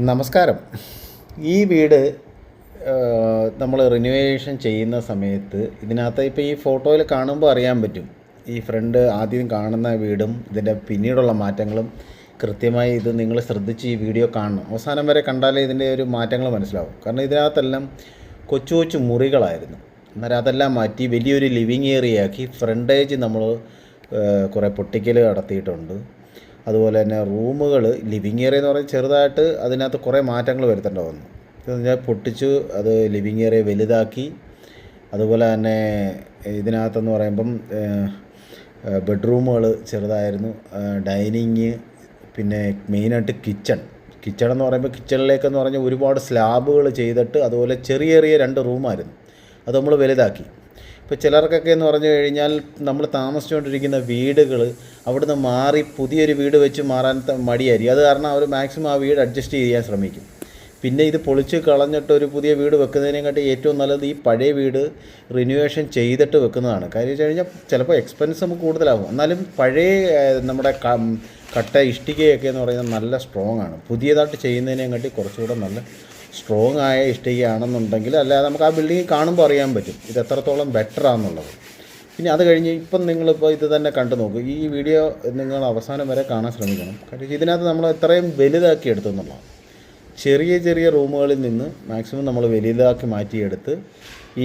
നമസ്കാരം. ഈ വീട് നമ്മൾ റിനുവേഷൻ ചെയ്യുന്ന സമയത്ത് ഇതിനകത്ത് ഇപ്പോൾ ഈ ഫോട്ടോയിൽ കാണുമ്പോൾ അറിയാൻ പറ്റും. ഈ ഫ്രണ്ട് ആദ്യം കാണുന്ന വീടും ഇതിന്റെ പിന്നീടുള്ള മാറ്റങ്ങളും കൃത്യമായി ഇത് നിങ്ങൾ ശ്രദ്ധിച്ച് ഈ വീഡിയോ കാണണം. അവസാനം വരെ കണ്ടാലേ ഇതിന്റെ ഒരു മാറ്റങ്ങൾ മനസ്സിലാവും. കാരണം ഇതിനകത്തെല്ലാം കൊച്ചു കൊച്ചു മുറികളായിരുന്നു. അന്നേരം അതെല്ലാം മാറ്റി വലിയൊരു ലിവിങ് ആക്കി ഫ്രണ്ടേജ് നമ്മൾ കുറേ പൊട്ടിക്കൽ നടത്തിയിട്ടുണ്ട്. അതുപോലെ തന്നെ റൂമുകൾ ലിവിങ് ഏരിയ എന്ന് പറഞ്ഞാൽ ചെറുതായിട്ട് അതിനകത്ത് കുറേ മാറ്റങ്ങൾ വരുത്തേണ്ട വന്നു ഞാൻ പൊട്ടിച്ചു അത് ലിവിങ് ഏരിയ വലുതാക്കി. അതുപോലെ തന്നെ ഇതിനകത്തെന്ന് പറയുമ്പം ബെഡ്റൂമുകൾ ചെറുതായിരുന്നു. ഡൈനിങ് പിന്നെ മെയിനായിട്ട് കിച്ചൺ. കിച്ചൺ എന്ന് പറയുമ്പോൾ കിച്ചണിലേക്കെന്ന് പറഞ്ഞാൽ ഒരുപാട് സ്ലാബുകൾ ചെയ്തിട്ട് അതുപോലെ ചെറിയ ചെറിയ രണ്ട് റൂമായിരുന്നു. അത് നമ്മൾ വലുതാക്കി. ഇപ്പോൾ ചിലർക്കൊക്കെ എന്ന് പറഞ്ഞു കഴിഞ്ഞാൽ നമ്മൾ താമസിച്ചുകൊണ്ടിരിക്കുന്ന വീടുകൾ അവിടുന്ന് മാറി പുതിയൊരു വീട് വെച്ച് മാറാൻ മടിയായിരിക്കും. അത് കാരണം അവർ മാക്സിമം ആ വീട് അഡ്ജസ്റ്റ് ചെയ്യാൻ ശ്രമിക്കും. പിന്നെ ഇത് പൊളിച്ച് കളഞ്ഞിട്ട് ഒരു പുതിയ വീട് വെക്കുന്നതിനെക്കാട്ടി ഏറ്റവും നല്ലത് ഈ പഴയ വീട് റിന്യൂവേഷൻ ചെയ്തിട്ട് വെക്കുന്നതാണ്. കാര്യം വെച്ച് കഴിഞ്ഞാൽ ചിലപ്പോൾ എക്സ്പെൻസ് നമുക്ക് കൂടുതലാകും എന്നാലും പഴയ നമ്മുടെ കട്ട ഇഷ്ടികയൊക്കെ എന്ന് പറയുന്നത് നല്ല സ്ട്രോങ് ആണ്. പുതിയതായിട്ട് ചെയ്യുന്നതിനെക്കാട്ടി കുറച്ചുകൂടെ നല്ല സ്ട്രോങ് ആയ ഇഷ്ടികയാണെന്നുണ്ടെങ്കിൽ അല്ലാതെ നമുക്ക് ആ ബിൽഡിംഗ് കാണുമ്പോൾ അറിയാൻ പറ്റും. ഇത് എത്രത്തോളം ബെറ്റർ ആണെന്നുള്ളത്. പിന്നെ അത് കഴിഞ്ഞ് ഇപ്പം നിങ്ങളിപ്പോൾ ഇത് തന്നെ കണ്ടു നോക്കൂ. ഈ വീഡിയോ നിങ്ങൾ അവസാനം വരെ കാണാൻ ശ്രമിക്കണം. കാരണം ഇതിനകത്ത് നമ്മൾ എത്രയും വലുതാക്കി എടുത്തു എന്നുള്ളതാണ്. ചെറിയ ചെറിയ റൂമുകളിൽ നിന്ന് മാക്സിമം നമ്മൾ വലുതാക്കി മാറ്റിയെടുത്ത്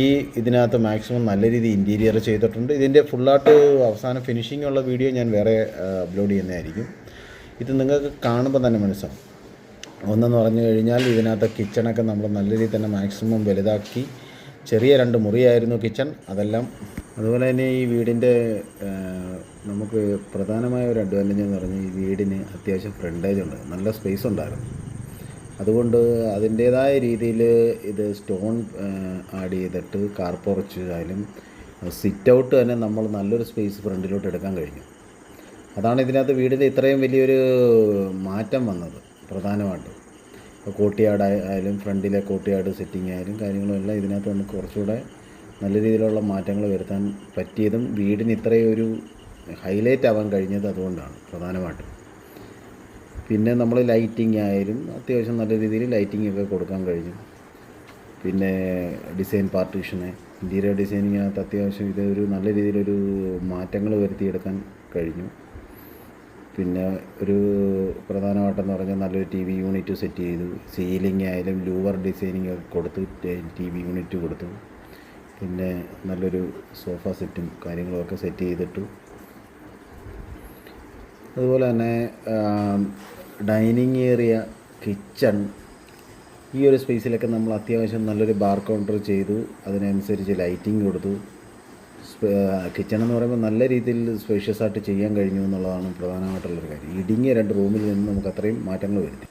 ഈ ഇതിനകത്ത് മാക്സിമം നല്ല രീതിയിൽ ഇന്റീരിയർ ചെയ്തിട്ടുണ്ട്. ഇതിന്റെ ഫുള്ളായിട്ട് അവസാനം ഫിനിഷിംഗ് ഉള്ള വീഡിയോ ഞാൻ വേറെ അപ്ലോഡ് ചെയ്യുന്നതായിരിക്കും. ഇത് നിങ്ങൾക്ക് കാണുമ്പോൾ തന്നെ മനസ്സിലാവും. ഒന്നെന്ന് പറഞ്ഞു കഴിഞ്ഞാൽ ഇതിനകത്ത് കിച്ചണൊക്കെ നമ്മൾ നല്ല രീതിയിൽ തന്നെ മാക്സിമം വലുതാക്കി. ചെറിയ രണ്ട് മുറിയായിരുന്നു കിച്ചൺ. അതെല്ലാം അതുപോലെ തന്നെ ഈ വീടിന്റെ നമുക്ക് പ്രധാനമായ ഒരു അഡ്വാന്റേജ് എന്ന് പറഞ്ഞാൽ ഈ വീടിന് അത്യാവശ്യം ഫ്രണ്ടേജ് ഉണ്ട്. നല്ല സ്പേസ് ഉണ്ടായിരുന്നു. അതുകൊണ്ട് അതിന്റേതായ രീതിയിൽ ഇത് സ്റ്റോൺ ആഡ് ചെയ്തിട്ട് കാർ ആയാലും സിറ്റ് ഔട്ട് തന്നെ നമ്മൾ നല്ലൊരു സ്പേസ് ഫ്രണ്ടിലോട്ട് എടുക്കാൻ കഴിഞ്ഞു. അതാണ് ഇതിനകത്ത് വീടിന്റെ ഇത്രയും വലിയൊരു മാറ്റം വന്നത്. പ്രധാനമായിട്ടും. ഇപ്പോൾ കോട്ടിയാട് ആയാലും ഫ്രണ്ടിലെ കോട്ടിയാട് സെറ്റിംഗ് ആയാലും കാര്യങ്ങളും എല്ലാം ഇതിനകത്ത് നമുക്ക് കുറച്ചുകൂടെ നല്ല രീതിയിലുള്ള മാറ്റങ്ങൾ വരുത്താൻ പറ്റിയതും വീടിന് ഇത്രയും ഒരു ഹൈലൈറ്റ് ആവാൻ കഴിഞ്ഞത് അതുകൊണ്ടാണ് പ്രധാനമായിട്ടും. പിന്നെ നമ്മൾ ലൈറ്റിംഗ് ആയാലും അത്യാവശ്യം നല്ല രീതിയിൽ ലൈറ്റിംഗ് ഒക്കെ കൊടുക്കാൻ കഴിഞ്ഞു. പിന്നെ ഡിസൈൻ പാർട്ടീഷന് ഇന്റീരിയർ ഡിസൈനിങ്ങിനകത്ത് അത്യാവശ്യം ഇതൊരു നല്ല രീതിയിലൊരു മാറ്റങ്ങൾ വരുത്തിയെടുക്കാൻ കഴിഞ്ഞു. പിന്നെ ഒരു പ്രധാനമായിട്ടെന്ന് പറഞ്ഞാൽ നല്ലൊരു ടി വി യൂണിറ്റ് സെറ്റ് ചെയ്തു. സീലിംഗ് ആയാലും ലൂവർ ഡിസൈനിങ് ഒക്കെ കൊടുത്ത് ടി വി യൂണിറ്റ് കൊടുത്തു. പിന്നെ നല്ലൊരു സോഫ സെറ്റും കാര്യങ്ങളൊക്കെ സെറ്റ് ചെയ്തിട്ടു. അതുപോലെ തന്നെ ഡൈനിങ് ഏരിയ കിച്ചൺ ഈ ഒരു സ്പേസിലൊക്കെ നമ്മൾ അത്യാവശ്യം നല്ലൊരു ബാർ കൗണ്ടർ ചെയ്തു. അതിനനുസരിച്ച് ലൈറ്റിംഗ് കൊടുത്തു. കിച്ചൺ എന്ന് പറയുമ്പോൾ നല്ല രീതിയിൽ സ്പേഷ്യസ് ആയിട്ട് ചെയ്യാൻ കഴിഞ്ഞു എന്നുള്ളതാണ് പ്രധാനമായിട്ടുള്ളൊരു കാര്യം. ഇടുങ്ങിയ രണ്ട് റൂമിൽ നിന്ന് നമുക്ക് അത്രയും മാറ്റങ്ങൾ വരുത്തി.